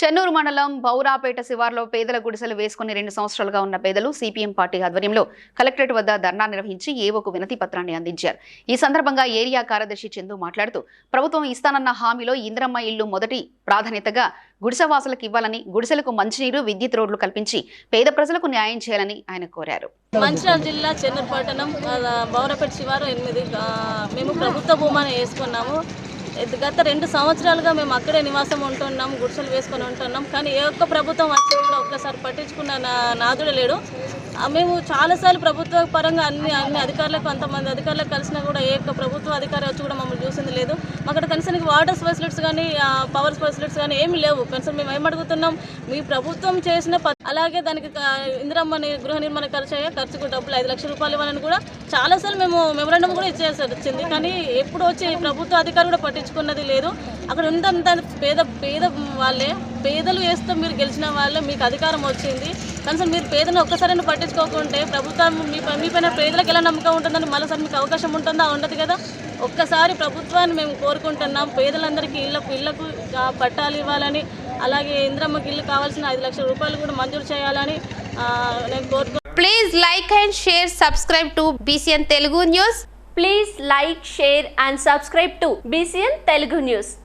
చెన్నూరు మండలం బౌరాపేట శివార్లో పేదల గుడిసెలు వేసుకుని రెండు సంవత్సరాలుగా ఉన్న పేదలు సిపిఎం పార్టీ ఆధ్వర్యంలో కలెక్టరేట్ వద్ద ధర్నా నిర్వహించి ఏవోకు వినతి పత్రాన్ని అందించారు. ఈ సందర్భంగా ఏరియా కార్యదర్శి చందు మాట్లాడుతూ ప్రభుత్వం ఇస్తానన్న హామీలో ఇంద్రమ్మ ఇల్లు మొదటి ప్రాధాన్యతగా గుడిసెవాసులకు ఇవ్వాలని గుడిసెలకు మంచినీరు విద్యుత్ రోడ్లు కల్పించి పేద ప్రజలకు న్యాయం చేయాలని ఆయన కోరారు. మంచిర్యాల జిల్లా చెన్నూరు పట్టణం బౌరపేట శివారు ఎనిమిది మేము ప్రభుత్వ భూమాన్ని వేసుకున్నాము. గత రెండు సంవత్సరాలుగా మేము అక్కడే నివాసం ఉంటున్నాం గుడిసెలు వేసుకొని ఉంటున్నాం. కానీ ఏ ఒక్క ప్రభుత్వం వచ్చి కూడా ఒక్కసారి పట్టించుకున్న నాదుడు లేడు. మేము చాలాసార్లు ప్రభుత్వ పరంగా అన్ని అన్ని అధికారులకు కొంతమంది అధికారులకు కలిసినా కూడా ఏ ఒక్క ప్రభుత్వ అధికారి వచ్చి కూడా మమ్మల్ని చూసింది లేదు. అక్కడ కనీసానికి వాటర్ ఫెసిలిటీస్ కానీ పవర్ ఫెసిలిటీస్ కానీ ఏమీ లేవు. కనీసం మేము ఏమడుగుతున్నాం అడుగుతున్నాం? మీ ప్రభుత్వం చేసిన అలాగే దానికి ఇందిరమ్మని గృహ నిర్మాణ ఖర్చు అయ్యే ఖర్చుకు డబ్బులు ఐదు లక్షల రూపాయలు ఇవ్వాలని కూడా చాలాసార్లు మేము మెమరాండం కూడా ఇచ్చేసి వచ్చింది కానీ ఎప్పుడు వచ్చి ప్రభుత్వ అధికారులు కూడా పట్టించుకున్నది లేదు. అక్కడ ఉందంత పేద పేద వాళ్ళే పేదలు వేస్తే మీరు గెలిచిన వాళ్ళే మీకు అధికారం వచ్చింది. కనీసం మీరు పేదను ఒక్కసారి పట్టించుకోకుంటే ప్రభుత్వం మీ మీ పైన పేదలకు ఎలా నమ్మకం ఉంటుందని మరోసారి మీకు అవకాశం ఉంటుందా? ఉండదు కదా. ఒక్కసారి ప్రభుత్వాన్ని మేము కోరుకుంటున్నాం. పేదలందరికీ ఇళ్ళకు ఇళ్ళకు పట్టాలు ఇవ్వాలని అలాగే ఇంద్రమ్మకి ఇల్లు కావాల్సిన ఐదు లక్షల రూపాయలు కూడా మంజూరు చేయాలని నేను కోరుకు please like and share subscribe to BCN Telugu news please like share and subscribe to BCN Telugu news